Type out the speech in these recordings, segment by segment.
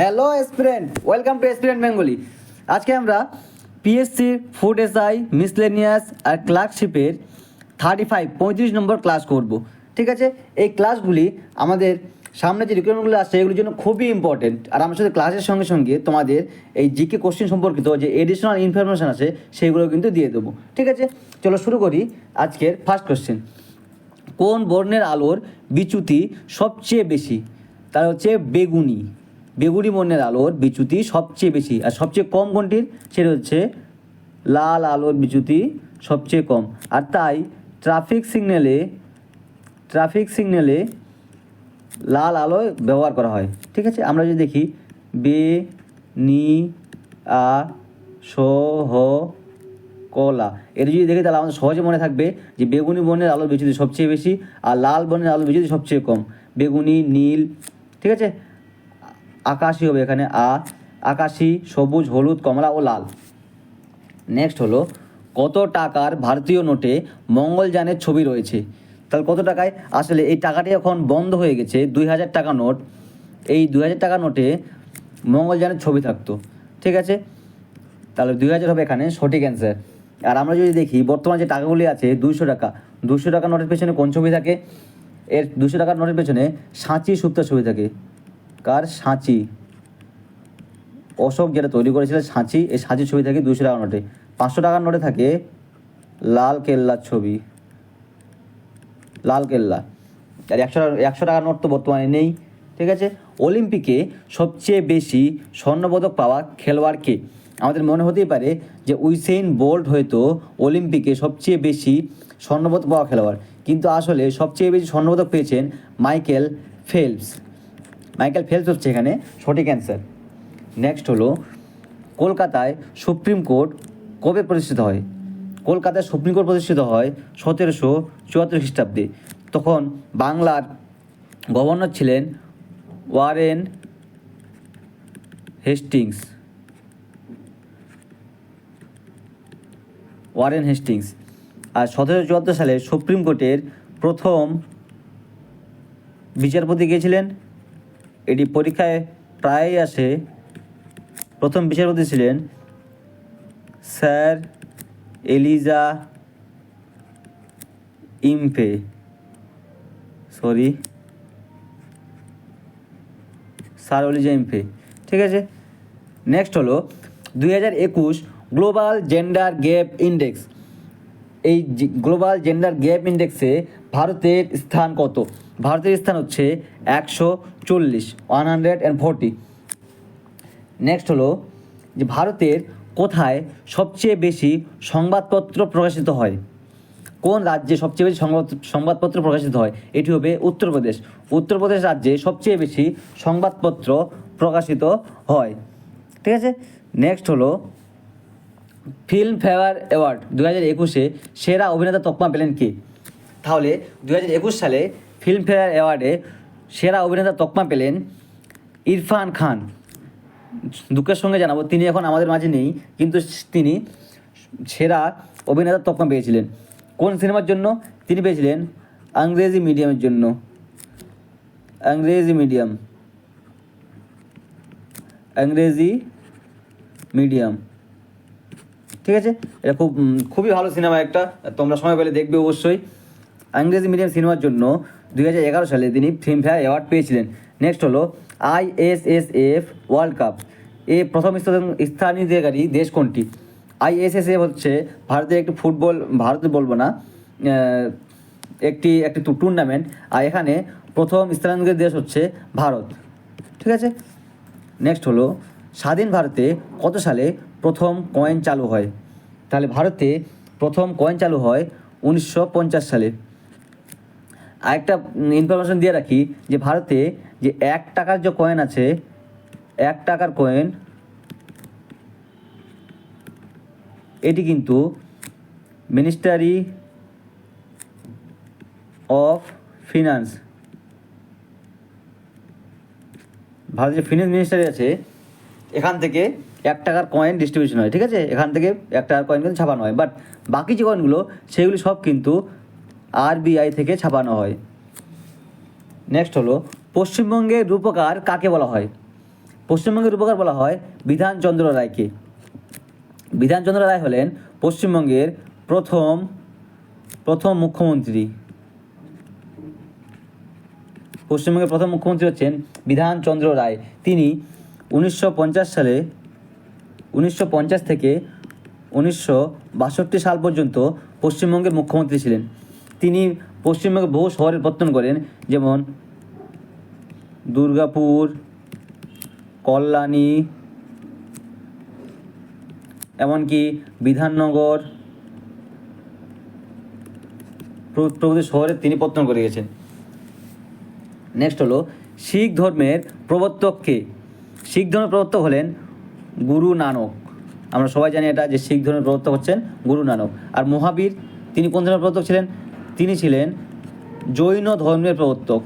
Hello aspirant welcome to aspirant Bengali আজকে আমরা PSC food SI miscellaneous আর ক্লার্কশিপের থার্টি ফাইভ পঁয়ত্রিশ নম্বর ক্লাস করব। ঠিক আছে? এই ক্লাসগুলি আমাদের সামনে যে রিকোয়ারমেন্টগুলো আসছে, এগুলোর জন্য খুবই ইম্পর্টেন্ট আর আমার সাথে ক্লাসের সঙ্গে সঙ্গে তোমাদের এই জিকে কোশ্চেন সম্পর্কিত যে এডিশনাল ইনফরমেশন আছে সেগুলো কিন্তু দিয়ে দেবো। ঠিক আছে? চলো শুরু করি আজকের ফার্স্ট কোশ্চেন কোন বর্ণের আলোর বিচ্যুতি সবচেয়ে বেশি? তার হচ্ছে বেগুনি। বেগুনি বর্ণের আলোর বিচ্যুতি সবচেয়ে বেশি। আর সবচেয়ে কম কোনটির? সেটা হচ্ছে লাল আলোর বিচ্যুতি সবচেয়ে কম। আর তাই ট্রাফিক সিগন্যালে ট্রাফিক সিগন্যালে লাল আলো ব্যবহার করা হয়। ঠিক আছে? আমরা যদি দেখি, বে, নি, আ, সো কলা এটা যদি দেখি, তাহলে আমাদের সহজে মনে থাকবে যে বেগুনি বর্ণের আলোর বিচ্যুতি সবচেয়ে বেশি আর লাল বর্ণের আলোর বিচ্যুতি সবচেয়ে কম। বেগুনি, নীল, ঠিক আছে? আকাশি হবে এখানে আ আকাশি সবুজ, হলুদ, কমলা ও লাল। নেক্সট হলো, কত টাকার ভারতীয় নোটে মঙ্গলযানের ছবি রয়েছে? তাহলে কত টাকায়? আসলে এই টাকাটি এখন বন্ধ হয়ে গেছে দুই হাজার টাকা নোট। এই দুই হাজার টাকা নোটে মঙ্গলযানের ছবি থাকতো, ঠিক আছে? তাহলে দুই হাজার হবে এখানে, সঠিক অ্যান্সার আর আমরা যদি দেখি, বর্তমান যে টাকাগুলি আছে, দুইশো টাকা। দুশো টাকা নোটের পেছনে কোন ছবি থাকে? এর দুশো টাকার নোটের পেছনে সাঁচি সুপ্তার ছবি থাকে। কার সাঁচি। অশোক যেটা তৈরি করেছিলেন সাঁচি, এই সাঁচির ছবি থাকে দুশো টাকার নোটে। পাঁচশো টাকার নোটে থাকে লাল কেল্লার ছবি। লাল কেল্লা। আর একশো একশো টাকার নোট তো বর্তমানে নেই, ঠিক আছে? অলিম্পিকে সবচেয়ে বেশি স্বর্ণপদক পাওয়া খেলোয়াড় কে? আমাদের মনে হতেই পারে যে উইসেইন বোল্ট হয়তো অলিম্পিকে সবচেয়ে বেশি স্বর্ণপদক পাওয়া খেলোয়াড়। কিন্তু আসলে সবচেয়ে বেশি স্বর্ণপদক পেয়েছেন মাইকেল ফেলপস। মাইকেল ফেলপস হচ্ছে এখানে সঠিক অ্যান্সার নেক্সট হলো, কলকাতায় সুপ্রিম কোর্ট কবে প্রতিষ্ঠিত হয়? কলকাতায় সুপ্রিম কোর্ট প্রতিষ্ঠিত হয় সতেরোশো চুয়াত্তর খ্রিস্টাব্দে। তখন বাংলার গভর্নর ছিলেন ওয়ারেন হেস্টিংস। Warren Hastings. আর সতেরোশো চুয়াত্তর সালে সুপ্রিম কোর্টের প্রথম বিচারপতি গিয়েছিলেন এটি পরীক্ষায় প্রায়ই আসে। প্রথম বিচারপতি ছিলেন sir Elijah Impey sorry. Sir Elijah Impey ঠিক আছে। নেক্সট হলো দুই হাজার একুশ গ্লোবাল জেন্ডার গ্যাপ ইন্ডেক্স। এই গ্লোবাল জেন্ডার গ্যাপ ইন্ডেক্সে ভারতের স্থান কত? ভারতের স্থান হচ্ছে একশো চল্লিশ one hundred and forty next হলো যে ভারতের কোথায় সবচেয়ে বেশি সংবাদপত্র প্রকাশিত হয়? কোন রাজ্যে সবচেয়ে বেশি সংবাদ, সংবাদপত্র প্রকাশিত হয়? এটি হবে উত্তরপ্রদেশ। উত্তরপ্রদেশ রাজ্যে সবচেয়ে বেশি সংবাদপত্র প্রকাশিত হয়। ঠিক আছে? নেক্সট হলো ফিল্ম ফেয়ার অ্যাওয়ার্ড দু হাজার একুশে সেরা অভিনেতা তকমা পেলেন কে? তাহলে দু হাজার একুশ সালে ফিল্মফেয়ার অ্যাওয়ার্ডে সেরা অভিনেতা তকমা পেলেন ইরফান খান। দুঃখের সঙ্গে জানাব, তিনি এখন আমাদের মাঝে নেই, কিন্তু তিনি সেরা অভিনেতা তকমা পেয়েছিলেন। কোন সিনেমার জন্য? তিনি পেয়েছিলেন আংরেজি মিডিয়ামের জন্য। আংরেজি মিডিয়াম। আংরেজি মিডিয়াম। ঠিক আছে? এটা খুব খুবই ভালো সিনেমা একটা, তোমরা সময় পেলে দেখবে অবশ্যই। ইংরেজি মিডিয়াম সিনেমার জন্য দুই হাজার এগারো সালে তিনি ফিল্মফেয়ার অ্যাওয়ার্ড পেয়েছিলেন। নেক্সট হলো আইএসএসএফ ওয়ার্ল্ড কাপ। এ প্রথম স্থান- স্থানাধিকারী দেশ কোনটি? আইএসএসএফ হচ্ছে ভারতের একটি ফুটবল ভারত বলব না একটি একটি টুর্নামেন্ট আর এখানে প্রথম স্থানাধিকারী দেশ হচ্ছে ভারত। ঠিক আছে? নেক্সট হলো, স্বাধীন ভারতে কত সালে প্রথম কয়েন চালু হয়? তাহলে ভারতে প্রথম কয়েন চালু হয় উনিশশো পঞ্চাশ সালে। আরেকটা ইনফরমেশন দিয়ে রাখি যে ভারতে যে এক টাকার যে কয়েন আছে, এক টাকার কয়েন এটি কিন্তু মিনিস্টারি অফ ফিনান্স ভারতের ফিনান্স মিনিস্টারি আছে, এখান থেকে এক টাকার কয়েন ডিস্ট্রিবিউশন হয়, ঠিক আছে? এখান থেকে এক টাকার কয়েন কিন্তু ছাপানো হয় বাট বাকি যে কয়েনগুলো সেগুলি সব কিন্তু আরবিআই থেকে ছাপানো হয়। নেক্সট হলো, পশ্চিমবঙ্গের রূপকার কাকে বলা হয়? পশ্চিমবঙ্গের রূপকার বলা হয় বিধানচন্দ্র রায়কে। বিধানচন্দ্র রায় হলেন পশ্চিমবঙ্গের প্রথম প্রথম মুখ্যমন্ত্রী। পশ্চিমবঙ্গের প্রথম মুখ্যমন্ত্রী হচ্ছেন বিধানচন্দ্র রায়। তিনি উনিশশো পঞ্চাশ সালে, উনিশশো পঞ্চাশ থেকে উনিশশো বাষট্টি সাল পর্যন্ত পশ্চিমবঙ্গের মুখ্যমন্ত্রী ছিলেন। তিনি পশ্চিমবঙ্গের বহু শহরের পত্তন করেন, যেমন দুর্গাপুর, কল্যাণী, এমনকি বিধাননগর, প্র- প্রভৃতি শহরে তিনি পত্তন করে গেছেন। নেক্সট হলো, শিখ ধর্মের প্রবর্তককে শিখ ধর্মের প্রবর্তক হলেন গুরু নানক। আমরা সবাই জানি এটা যে শিখ ধর্মের প্রবর্তক হচ্ছেন গুরু নানক। আর মহাবীর, তিনি কোন ধর্মের প্রবর্তক ছিলেন? তিনি ছিলেন জৈন ধর্মের প্রবর্তক।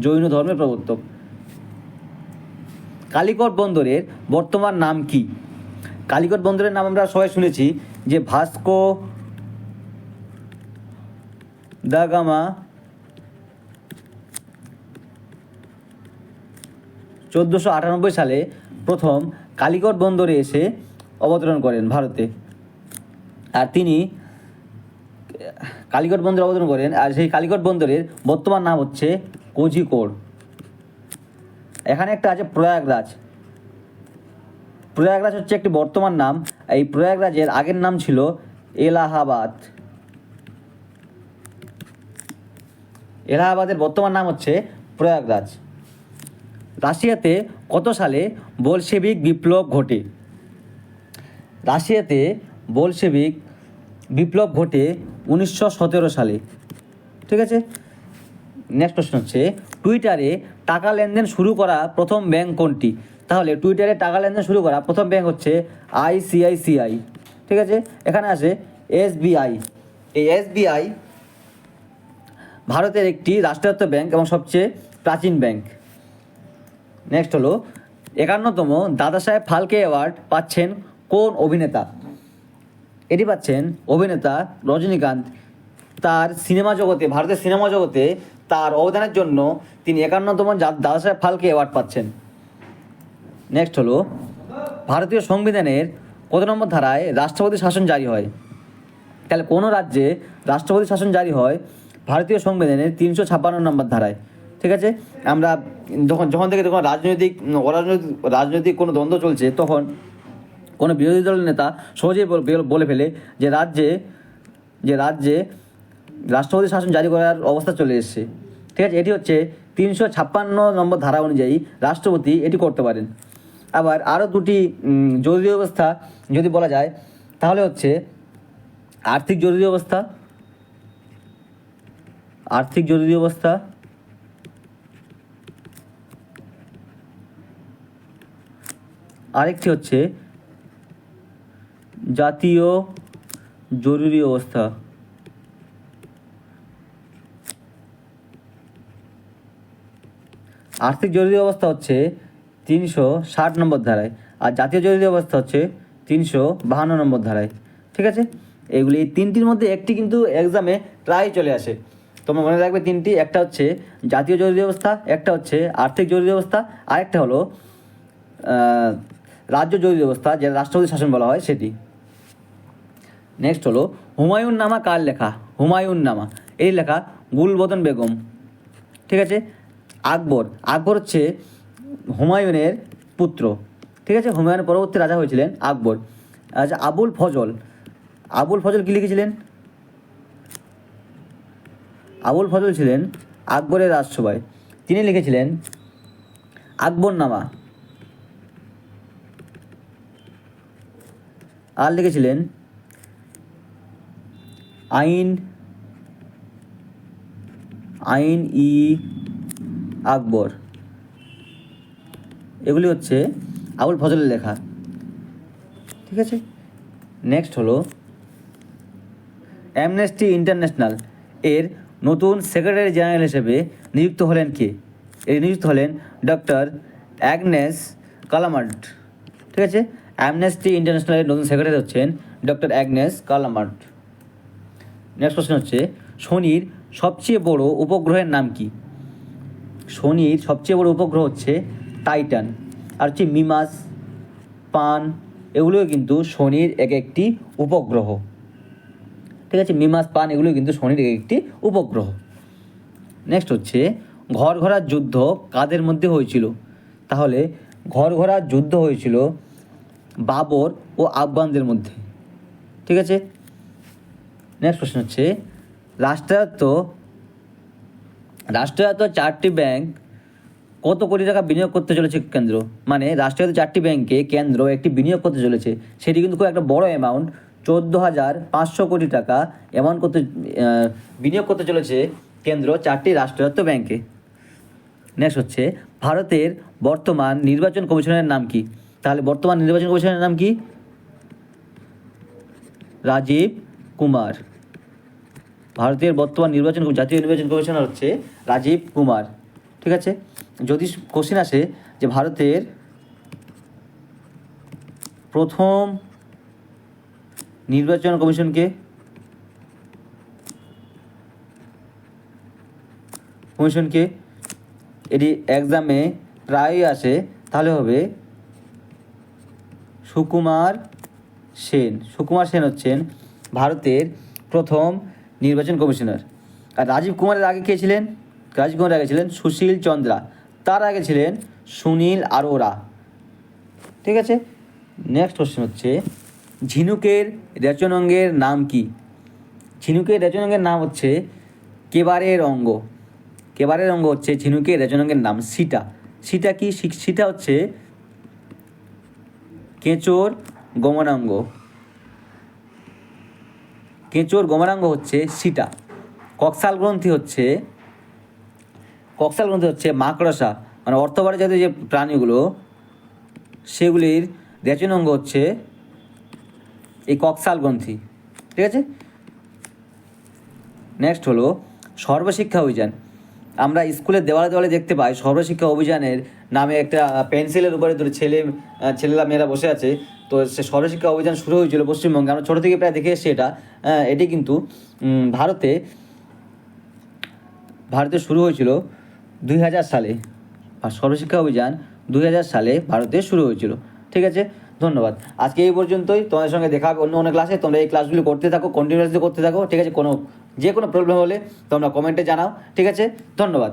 জৈন ধর্মের প্রবর্তক। কালিকট বন্দরের বর্তমান নাম কি? কালিকট বন্দরের নাম আমরা সবাই শুনেছি যে ভাস্কো দাগামা চোদ্দোশো আটানব্বই সালে প্রথম কালিকট বন্দরে এসে অবতরণ করেন ভারতে। আর তিনি কালিকট বন্দরে অবতরণ করেন, আর সেই কালিকট বন্দরের বর্তমান নাম হচ্ছে কোঝিকোড়। এখানে একটা আছে প্রয়াগরাজ। প্রয়াগরাজ হচ্ছে একটি বর্তমান নাম। এই প্রয়াগরাজের আগের নাম ছিল এলাহাবাদ। এলাহাবাদের বর্তমান নাম হচ্ছে প্রয়াগরাজ। রাশিয়াতে কত সালে বলশেবিক বিপ্লব ঘটে? রাশিয়াতে বলশেবিক বিপ্লব ঘটে উনিশশো সতেরো সালে। ঠিক আছে? নেক্সট প্রশ্ন হচ্ছে টুইটারে টাকা লেনদেন শুরু করা প্রথম ব্যাংক কোনটি? তাহলে টুইটারে টাকা লেনদেন শুরু করা প্রথম ব্যাংক হচ্ছে আইসিআইসিআই ঠিক আছে? এখানে আছে এসবিআই এই এসবিআই ভারতের একটি রাষ্ট্রায়ত্ত ব্যাংক এবং সবচেয়ে প্রাচীন ব্যাংক নেক্সট হলো, একান্নতম দাদা সাহেব ফালকে অ্যাওয়ার্ড পাচ্ছেন কোন অভিনেতা? এটি পাচ্ছেন অভিনেতা রজনীকান্ত। তার সিনেমা জগতে, ভারতের সিনেমা জগতে তার অবদানের জন্য তিনি একান্নতম দাদা ফালকে অ্যাওয়ার্ড পাচ্ছেন। নেক্সট হলো, ভারতীয় সংবিধানের কত নম্বর ধারায় রাষ্ট্রপতি শাসন জারি হয়? তাহলে কোনো রাজ্যে রাষ্ট্রপতি শাসন জারি হয় ভারতীয় সংবিধানের তিনশো ছাপ্পান্ন নম্বর ধারায়? ঠিক আছে? আমরা যখন যখন থেকে যখন রাজনৈতিক অরাজনৈতিক, রাজনৈতিক কোনো দ্বন্দ্ব চলছে, তখন কোনো বিরোধী দলের নেতা সহজেই বলে ফেলে যে রাজ্যে যে রাজ্যে রাষ্ট্রপতি শাসন জারি করার অবস্থা চলে এসেছে। ঠিক আছে, এটি হচ্ছে তিনশো ছাপ্পান্ন নম্বর ধারা অনুযায়ী রাষ্ট্রপতি এটি করতে পারেন। আবার আরও দুটি জরুরি অবস্থা যদি বলা যায়, তাহলে হচ্ছে আর্থিক জরুরি অবস্থা, আর্থিক জরুরি অবস্থা, আরেকটি হচ্ছে জাতীয় জরুরি অবস্থা। আর্থিক জরুরি অবস্থা হচ্ছে তিনশো ষাট নম্বর ধারায়, আর জাতীয় জরুরি অবস্থা হচ্ছে তিনশো বাহান্ন নম্বর ধারায়। ঠিক আছে? এগুলি তিনটির মধ্যে একটি কিন্তু এক্সামে প্রায় চলে আসে। তোমরা মনে রাখবে তিনটি, একটা হচ্ছে জাতীয় জরুরি অবস্থা, একটা হচ্ছে আর্থিক জরুরি অবস্থা আরেকটা হলো রাজ্য জরুরি অবস্থা, যেটা রাষ্ট্রপতি শাসন বলা হয়, সেটি। নেক্সট হলো হুমায়ুন নামা কার লেখা? হুমায়ুন নামা এই লেখা গুলবদন বেগম। ঠিক আছে? আকবর। আকবর হচ্ছে হুমায়ুনের পুত্র। ঠিক আছে? হুমায়ুনের পরবর্তী রাজা হয়েছিলেন আকবর। আচ্ছা আবুল ফজল। আবুল ফজল কী লিখেছিলেন? আবুল ফজল ছিলেন আকবরের রাজসভায়। তিনি লিখেছিলেন আকবর নামা আর লিখেছিলেন আইন আইন ই আকবর। এগুলি হচ্ছে আবুল ফজলের লেখা। ঠিক আছে? নেক্সট হলো অ্যামনেস্টি ইন্টারন্যাশনাল এর নতুন সেক্রেটারি জেনারেল হিসেবে নিযুক্ত হলেন কে? এর নিযুক্ত হলেন ডক্টর অ্যাগনেস কালামার্ট ঠিক আছে? অ্যামনেস্টি ইন্টারন্যাশনালের নতুন সেক্রেটারি হচ্ছেন doctor Agnes Callamard next question হচ্ছে, শনির সবচেয়ে বড় উপগ্রহের নাম কি? শনির সবচেয়ে বড় উপগ্রহ হচ্ছে টাইটান, আর হচ্ছে মিমাস, পান এগুলোও কিন্তু শনির এক একটি উপগ্রহ। ঠিক আছে, মিমাস, পান এগুলো কিন্তু শনির এক একটি উপগ্রহ। নেক্সট হচ্ছে, ঘর ঘোরার যুদ্ধ কাদের মধ্যে হয়েছিল? তাহলে ঘর ঘোরার যুদ্ধ হয়েছিল বাবর ও আফগানদের মধ্যে। ঠিক আছে? নেক্সট প্রশ্ন হচ্ছে, রাষ্ট্রায়ত্ত রাষ্ট্রায়ত্ত চারটি ব্যাংক কত কোটি টাকা বিনিয়োগ করতে চলেছে কেন্দ্র? মানে রাষ্ট্রায়ত্ত চারটি ব্যাংকে কেন্দ্র একটি বিনিয়োগ করতে চলেছে। সেটি কিন্তু খুব একটা বড় অ্যামাউন্ট চোদ্দ হাজার পাঁচশো কোটি টাকা অ্যামাউন্ট করতে বিনিয়োগ করতে চলেছে কেন্দ্র চারটি রাষ্ট্রায়ত্ত ব্যাংকে নেক্সট হচ্ছে, ভারতের বর্তমান নির্বাচন কমিশনের নাম কি? তাহলে বর্তমান নির্বাচন কমিশনের নাম কি? রাজীব কুমার। ভারতের বর্তমান নির্বাচন জাতীয় নির্বাচন কমিশনার হচ্ছে রাজীব কুমার। ঠিক আছে? যদি কোশ্চিন আসে যে ভারতের প্রথম নির্বাচন কমিশনকে কমিশনকে এটি এক্সামে প্রায়ই আসে। তাহলে হবে সুকুমার সেন। সুকুমার সেন হচ্ছেন ভারতের প্রথম নির্বাচন কমিশনার। আর রাজীব কুমারের আগে কে ছিলেন? রাজীব কুমারের আগে ছিলেন সুশীল চন্দ্রা। তার আগে ছিলেন সুনীল আরোরা। ঠিক আছে? নেক্সট কোশ্চেন হচ্ছে, ঝিনুকের রেচনাঙ্গের নাম কি? ঝিনুকের রেচনাঙ্গের নাম হচ্ছে কেবারের অঙ্গ। কেবারের অঙ্গ হচ্ছে ঝিনুকের রেচনাঙ্গের নাম সিটা সিটা কি? সিটা হচ্ছে কেঁচোর গমনাঙ্গ। কেঁচোর গমনাঙ্গ হচ্ছে সিটা। কক্সাল গ্রন্থি হচ্ছে, কক্সাল গ্রন্থি হচ্ছে মাকড়সা। মানে অর্থবারে জাতীয় যে প্রাণীগুলো, সেগুলির রেচনাঙ্গ হচ্ছে এই কক্সাল গ্রন্থি। ঠিক আছে? নেক্সট হলো সর্বশিক্ষা অভিযান। আমরা স্কুলের দেওয়ালে দেওয়ালে দেখতে পাই সর্বশিক্ষা অভিযানের নামে একটা পেন্সিলের উপরে দুটো ছেলে ছেলেরা মেয়েরা বসে আছে। তো সে সর্বশিক্ষা অভিযান শুরু হয়েছিল পশ্চিমবঙ্গে। আমরা ছোটো থেকে প্রায় দেখে এসেছি এটা। এটি কিন্তু ভারতে ভারতে শুরু হয়েছিল দুই হাজার সালে। আর সর্বশিক্ষা অভিযান দুই হাজার সালে ভারতে শুরু হয়েছিল। ঠিক আছে? ধন্যবাদ। আজকে এই পর্যন্তই। তোমাদের সঙ্গে দেখা হবে অন্য অন্য ক্লাসে তোমরা এই ক্লাসগুলি করতে থাকো কন্টিনিউয়াসলি করতে থাকো। ঠিক আছে? কোনো যে কোনো প্রবলেম হলে তোমরা কমেন্টে জানাও। ঠিক আছে? ধন্যবাদ।